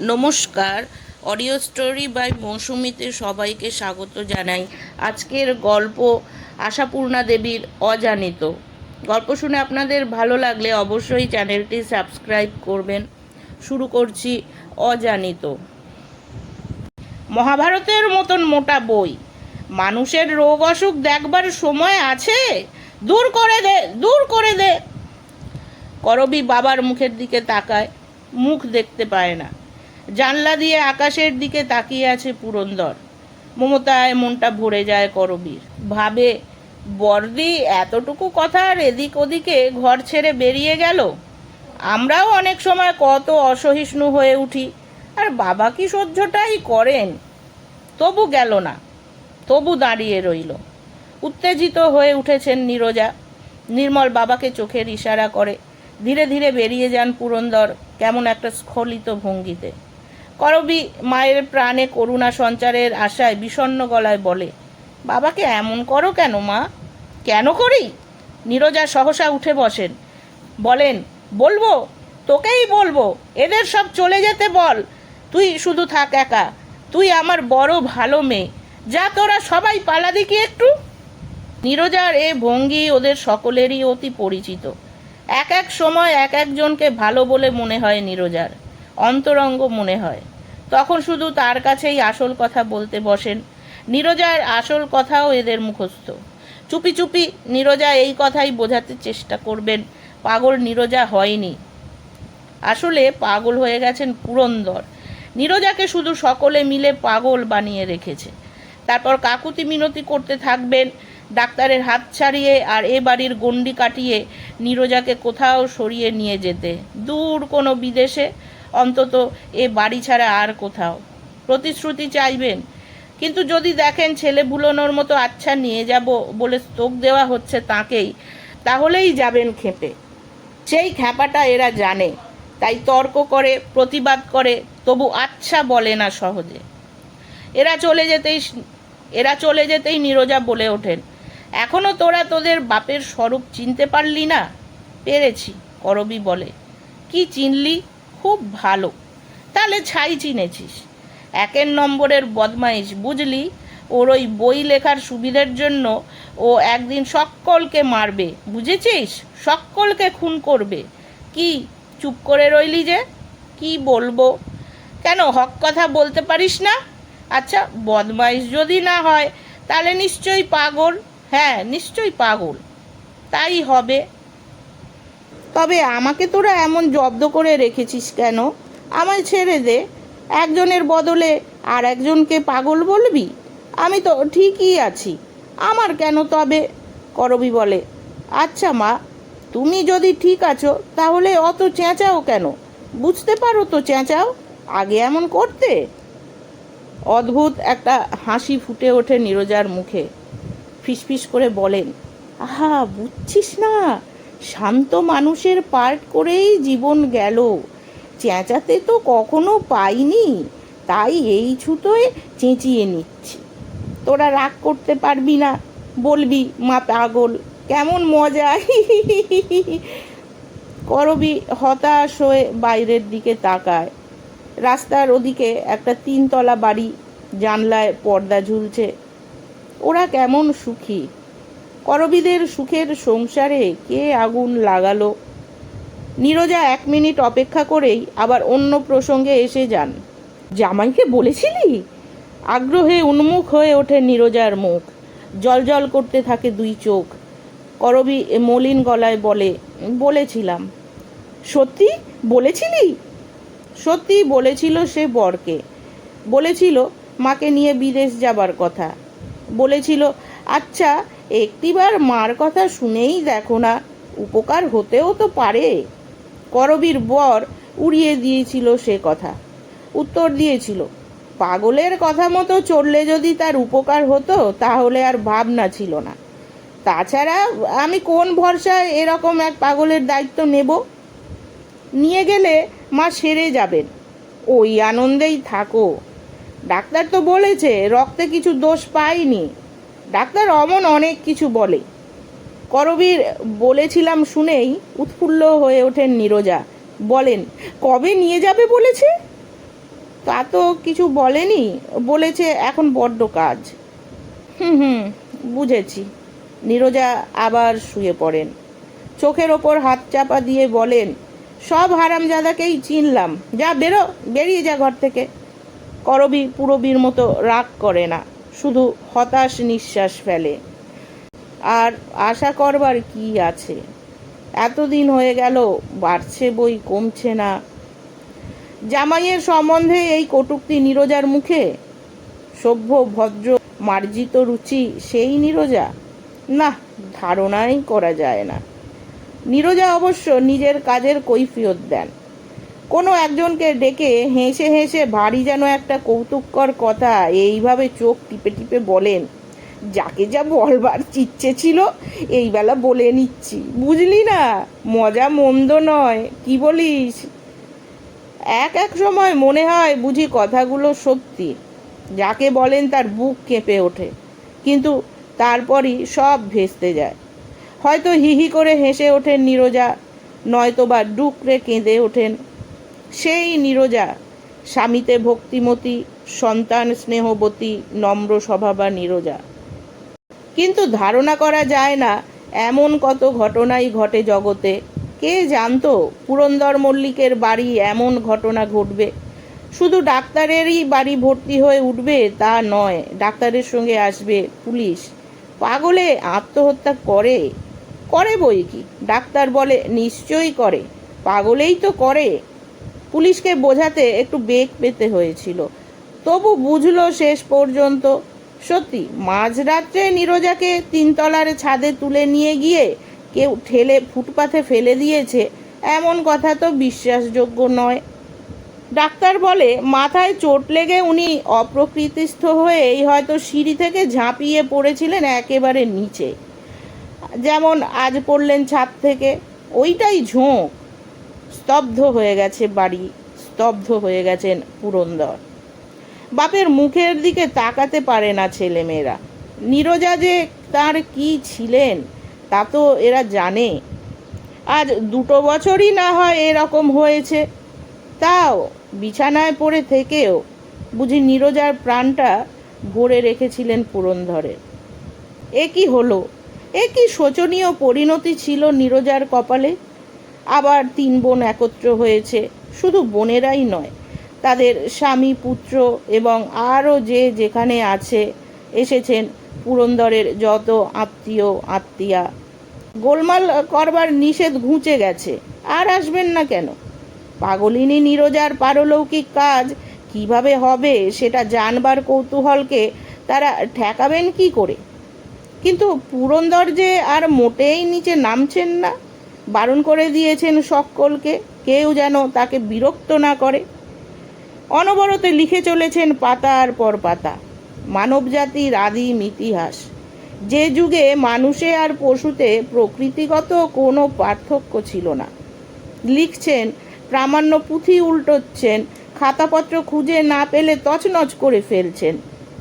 নমস্কার। Audio story by মৌসুমিতে সবাইকে স্বাগত জানাই। আজকের গল্প আশাপূর্ণা দেবীর অজানিত। গল্প শুনে আপনাদের ভালো লাগলে অবশ্যই চ্যানেলটি সাবস্ক্রাইব করবেন। শুরু করছি অজানিত। মহাভারতের মতন মোটা বই। মানুষের রোগ অসুখ দেখবার সময় আছে? দূর করে দে, দূর করে দে। করবি বাবার মুখের দিকে তাকায়, মুখ দেখতে পায় না। জানলা দিয়ে আকাশের দিকে তাকিয়ে আছে পুরন্দর। মমতায় মনটা ভরে যায় করবীর। ভাবে বর্দি এতটুকু কথা আর এদিক ওদিকে ঘর ছেড়ে বেরিয়ে গেল? আমরাও অনেক সময় কত অসহিষ্ণু হয়ে উঠি। আর বাবা কি সহ্যটাই করেন? তবু গেল না, তবু দাঁড়িয়ে রইল। উত্তেজিত হয়ে উঠেছেন নীরজা। নির্মল বাবাকে চোখের ইশারা করে। ধীরে ধীরে বেরিয়ে যান পুরন্দর কেমন একটা স্খলিত ভঙ্গিতে। করবি মায়ের প্রাণে করুণা সঞ্চারের আশায় বিষণ্ণ গলায় বলে, বাবাকে এমন করো কেন মা? কেন করি? নীরজা সহসা উঠে বসেন, বলেন, বলব, তোকেই বলব, এদের সব চলে যেতে বল, তুই শুধু থাক একা, তুই আমার বড় ভালো মেয়ে, যা তোরা সবাই পালা দেখি একটু? নীরজার এ ভঙ্গি ওদের সকলেরই অতি পরিচিত। এক এক সময় এক একজনকে ভালো বলে মনে হয় নীরজার। অন্তরঙ্গ মনে হয়। তখন শুধু তার কাছেই আসল কথা বলতে বসেন। নীরজার আসল কথাও এদের মুখস্থ। চুপি চুপি নীরজা এই কথাই বোঝাতে চেষ্টা করবেন, পাগল নীরজা হয়নি। আসলে পাগল হয়ে গেছেন পুরন্দর। নীরজাকে শুধু সকলে মিলে পাগল বানিয়ে রেখেছে। তারপর কাকুতি মিনতি করতে থাকবেন, ডাক্তারের হাত ছাড়িয়ে আর এ বাড়ির গণ্ডি কাটিয়ে নীরজাকে কোথাও সরিয়ে নিয়ে যেতে। দূর কোনো বিদেশে অন্তত এ বাড়ি ছাড়া আর কোথাও। প্রতিশ্রুতি চাইবেন। কিন্তু যদি দেখেন ছেলে ভুলোনোর মতো আচ্ছা নিয়ে যাব বলে স্তোক দেওয়া হচ্ছে তাকেই, তাহলেই যাবেন খেপে। সেই খ্যাপাটা এরা জানে, তাই তর্ক করে, প্রতিবাদ করে, তবু আচ্ছা বলে না সহজে। এরা চলে যেতেই এরা চলে যেতেই নীরজা বলে ওঠেন, এখনও তোরা তোদের বাপের স্বরূপ চিনতে পারলি না? পেরেছি, করবি বলে। কি চিনলি? খুব ভালো। তাহলে ছাই চিনেছিস। একের নম্বরের বদমাইশ, বুঝলি? ওর ওই বই লেখার সুবিধের জন্য ও একদিন সকলকে মারবে, বুঝেছিস? সকলকে খুন করবে। কি, চুপ করে রইলি যে? কি বলব? কেন, হক কথা বলতে পারিস না? আচ্ছা বদমাইশ যদি না হয়, তাহলে নিশ্চয়ই পাগল। হ্যাঁ নিশ্চয়ই পাগল। তাই হবে। তবে আমাকে তোরা এমন জব্দ করে রেখেছিস কেন? আমায় ছেড়ে দে। একজনের বদলে আর একজনকে পাগল বলবি? আমি তো ঠিকই আছি। আমার কেন তবে? করবি বলে। আচ্ছা মা, তুমি যদি ঠিক আছো, তাহলে অত চেঁচাও কেন? বুঝতে পারো তো চেঁচাও? আগে এমন করতে। অদ্ভুত একটা হাসি ফুটে ওঠে নীরজার মুখে। ফিসফিস করে বলেন, আহা, বুঝছিস না। শান্ত মানুষের পার্ট করেই জীবন গেল। চেঁচাতে তো কখনো পাইনি, তাই এই ছুতোয় চেঁচিয়ে নিচ্ছি। তোরা রাগ করতে পারবি না, বলবি, মা পাগল, কেমন মজা। করবি, হতাশ হয়ে বাইরের দিকে তাকায়। রাস্তার ওদিকে একটা তিনতলা বাড়ি, জানলায় পর্দা ঝুলছে। ওরা কেমন সুখী। করবীদের সুখের সংসারে কে আগুন লাগালো? নীরজা এক মিনিট অপেক্ষা করেই আবার অন্য প্রসঙ্গে এসে যান। জামাইকে বলেছিলি? আগ্রহে উন্মুখ হয়ে ওঠে নীরজার মুখ। জলজল করতে থাকে দুই চোখ। করবি মলিন গলায় বলে, বলেছিলাম। সত্যি? বলেছিলি? সত্যি বলেছিল সে বরকে। বলেছিল মাকে নিয়ে বিদেশ যাবার কথা। বলেছিল আচ্ছা একটিবার মার কথা শুনেই দেখো না, উপকার হতেও তো পারে। করবীর বর উড়িয়ে দিয়েছিল সে কথা। উত্তর দিয়েছিল, পাগলের কথা মতো চললে যদি তার উপকার হতো, তাহলে আর ভাবনা ছিল না। তাছাড়া আমি কোন ভরসায় এরকম এক পাগলের দায়িত্ব নেব? নিয়ে গেলে মা সেরে যাবেন। ওই আনন্দেই থাকো। ডাক্তার তো বলেছে, রক্তে কিছু দোষ পাইনি। ডাক্তার অমন অনেক কিছু বলে। করবীর বলেছিলাম শুনেই উৎফুল্ল হয়ে ওঠেন নীরজা। বলেন, কবে নিয়ে যাবে বলেছে? তা তো কিছু বলেনি। বলেছে, এখন বড্ড কাজ। হুম হুম, বুঝেছি। নীরজা আবার শুয়ে পড়েন। চোখের ওপর হাত চাপা দিয়ে বলেন, সব হারামজাদাকেই চিনলাম। যা বেরো, বেরিয়ে যা ঘর থেকে। করবি পুরবীর মতো রাগ করে না। শুধু হতাশ নিঃশ্বাস ফেলে। আর আশা করবার কি আছে? এতদিন হয়ে গেল, বাড়ছে বই, কমছে না। জামাইয়ের সম্বন্ধে এই কটূক্তি নীরজার মুখে? সভ্য, ভদ্র, মার্জিত রুচি সেই নীরজা? না, ধারণাই করা যায় না। নীরজা অবশ্য নিজের কাজের কৈফিয়ত দেন। কোনো একজনকে ডেকে হেসে হেসে ভারী যেন একটা কৌতুককর কথা এইভাবে চোখ টিপে টিপে বলেন। যাকে যা বলবার চিচ্ছে ছিল, এই বেলা নিচ্ছি। বুঝলি না, মজা মন্দ নয়, কি বলিস? এক এক সময় মনে হয় বুঝি কথাগুলো সত্যি। যাকে বলেন তার বুক কেঁপে ওঠে, কিন্তু তারপরই সব ভেস্তে যায়। হয়তো হিহি করে হেসে ওঠেন নীরজা, নয়তোবা ডুকরে কেঁদে ওঠেন সেই নীরজা, স্বামীতে ভক্তিমতী, সন্তান স্নেহবতী, নম্র স্বভাবা নীরজা। কিন্তু ধারণা করা যায় না এমন কত ঘটনাই ঘটে জগতে। কে জানতো পুরন্দর মল্লিকের বাড়ি এমন ঘটনা ঘটবে? শুধু ডাক্তারেরই বাড়ি ভর্তি হয়ে উঠবে তা নয়, ডাক্তারের সঙ্গে আসবে পুলিশ। পাগলে আত্মহত্যা করে? করে বই কি? ডাক্তার বলে, নিশ্চয়ই করে। পাগলেই তো করে। পুলিশকে বোঝাতে একটু বেগ পেতে হয়েছিল। তবু বুঝলো শেষ পর্যন্ত। সত্যি, মাঝরাত্রে নীরজাকে তিনতলার ছাদে তুলে নিয়ে গিয়ে কেউ ঠেলে ফুটপাথে ফেলে দিয়েছে, এমন কথা তো বিশ্বাসযোগ্য নয়। ডাক্তার বলে, মাথায় চোট লেগে উনি অপ্রকৃতিস্থ হয়েই হয়তো সিঁড়ি থেকে ঝাঁপিয়ে পড়েছিলেন একেবারে নিচে। যেমন আজ পড়লেন ছাদ থেকে, ওইটাই ঝোঁক। স্তব্ধ হয়ে গেছে বাড়ি, স্তব্ধ হয়ে গেছেন পুরন্দর। বাপের মুখের দিকে তাকাতে পারে না ছেলেমেয়েরা। নীরজা যে তার কি ছিলেন, তা তো এরা জানে। আজ দুটো বছরই না হয় এরকম হয়েছে। তাও বিছানায় পড়ে থেকেও বুঝি নীরজার প্রাণটা ভরে রেখেছিলেন পুরন্দরে এ কি হলো? এ কি শোচনীয় পরিণতি ছিল নীরজার কপালে? আবার তিন বোন একত্র হয়েছে। শুধু বোনেরাই নয়, তাদের স্বামী, পুত্র এবং আরও যে যেখানে আছে এসেছেন পুরন্দরের যত আত্মীয়, আত্মীয়া। গোলমাল করবার নিষেধ ঘুঁচে গেছে, আর আসবেন না কেন? পাগলিনী নীরজার পারলৌকিক কাজ কীভাবে হবে সেটা জানবার কৌতূহলকে তারা ঠেকাবেন কি করে? কিন্তু পুরন্দর যে আর মোটেই নিচে নামছেন না। বারণ করে দিয়েছেন সকলকে, কেউ যেন তাকে বিরক্ত না করে। অনবরত লিখে চলেছেন পাতার পর পাতা, মানবজাতির আদিম ইতিহাস। যে যুগে মানুষে আর পশুতে প্রকৃতিগত কোনো পার্থক্য ছিল না। লিখছেন, প্রামাণ্য পুঁথি উল্টোচ্ছেন, খাতাপত্র খুঁজে না পেলে তছনছ করে ফেলছেন।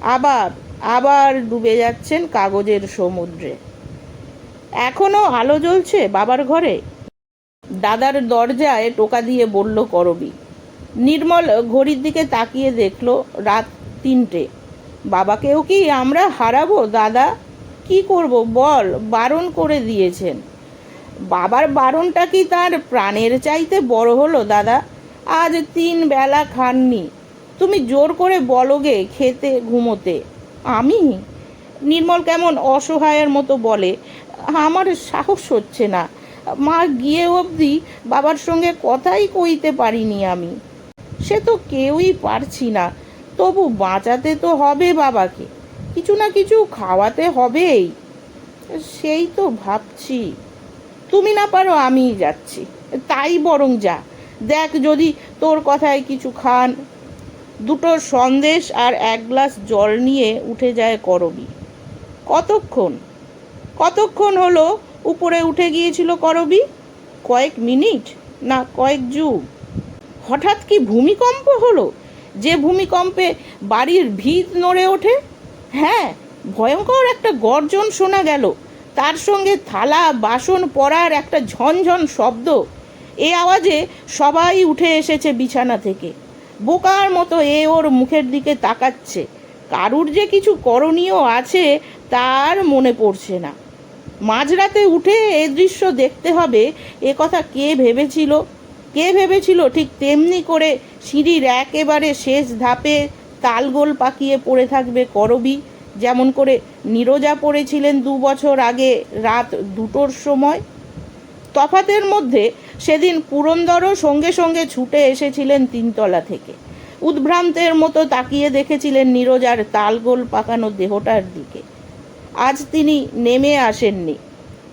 আবার আবার ডুবে যাচ্ছেন কাগজের সমুদ্রে। এখনও আলো জ্বলছে বাবার ঘরে। দাদার দরজায় টোকা দিয়ে বলল করবি। নির্মল ঘড়ির দিকে তাকিয়ে দেখল রাত তিনটে। বাবাকেও কি আমরা হারাবো, দাদা? কি করব বল, বারণ করে দিয়েছেন। বাবার বারণটা কি তার প্রাণের চাইতে বড় হলো, দাদা? আজ তিন বেলা খাননি। তুমি জোর করে বলোগে খেতে, ঘুমোতে। আমি? নির্মল কেমন অসহায়ের মতো বলে আমার সাহস হচ্ছে না। মা গিয়ে অবধি বাবার সঙ্গে কথাই কইতে পারিনি আমি। সে তো কেউই পারছি না। তবু বাঁচাতে তো হবে বাবাকে। কিছু না কিছু খাওয়াতে হবেই। সেই তো ভাবছি। তুমি না পারো আমিই যাচ্ছি। তাই বরং যা। দেখ যদি তোর কথায় কিছু খান। দুটো সন্দেশ আর এক গ্লাস জল নিয়ে উঠে যায় করবি। কতক্ষণ? কতক্ষণ হলো উপরে উঠে গিয়েছিল করবি? কয়েক মিনিট না কয়েক যুগ? হঠাৎ কি ভূমিকম্প হলো? যে ভূমিকম্পে বাড়ির ভিত নড়ে ওঠে? হ্যাঁ ভয়ঙ্কর একটা গর্জন শোনা গেল। তার সঙ্গে থালা, বাসন পড়ার একটা ঝনঝন শব্দ। এ আওয়াজে সবাই উঠে এসেছে বিছানা থেকে। বোকার মতো এ ওর মুখের দিকে তাকাচ্ছে। কারুর যে কিছু করণীয় আছে তার মনে পড়ছে না। মাঝরাতে উঠে এ দৃশ্য দেখতে হবে। এ কথা কে ভেবেছিল? কে ভেবেছিল? ঠিক তেমনি করে সিঁড়ির একেবারে শেষ ধাপে তালগোল পাকিয়ে পড়ে থাকবে করবি। যেমন করে নীরজা পড়েছিলেন দু বছর আগে রাত দুটোর সময়। তফাতের মধ্যে সেদিন পুরন্দরও সঙ্গে সঙ্গে ছুটে এসেছিলেন তিনতলা থেকে। উদ্ভ্রান্তের মতো তাকিয়ে দেখেছিলেন নীরজার তালগোল পাকানো দেহটার দিকে। আজ তিনি নেমে আসেননি।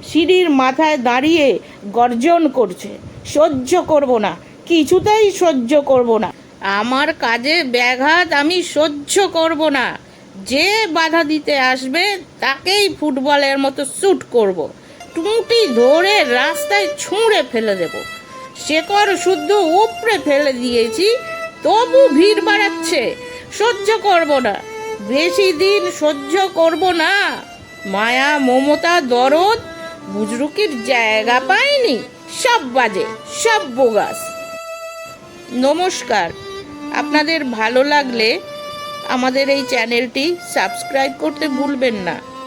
সিঁড়ির মাথায় দাঁড়িয়ে গর্জন করছে, সহ্য করব না, কিছুতেই সহ্য করব না। আমার কাজে ব্যাঘাত, আমি সহ্য করব না। যে বাধা দিতে আসবে, তাকেই ফুটবলের মতো শ্যুট করব। টুঁটি ধরে রাস্তায় ছুঁড়ে ফেলে দেব। শেকড় শুদ্ধ উপড়ে ফেলে দিয়েছি, তবু ভিড় বাড়াচ্ছে, সহ্য করব না। বেশি দিন সহ্য করব না। মায়া, মমতা, দরদ, বুজরুকির জায়গা পায়নি সব বাজে, সব বোগাস। নমস্কার। আপনাদের ভালো লাগলে আমাদের এই চ্যানেলটি সাবস্ক্রাইব করতে ভুলবেন না।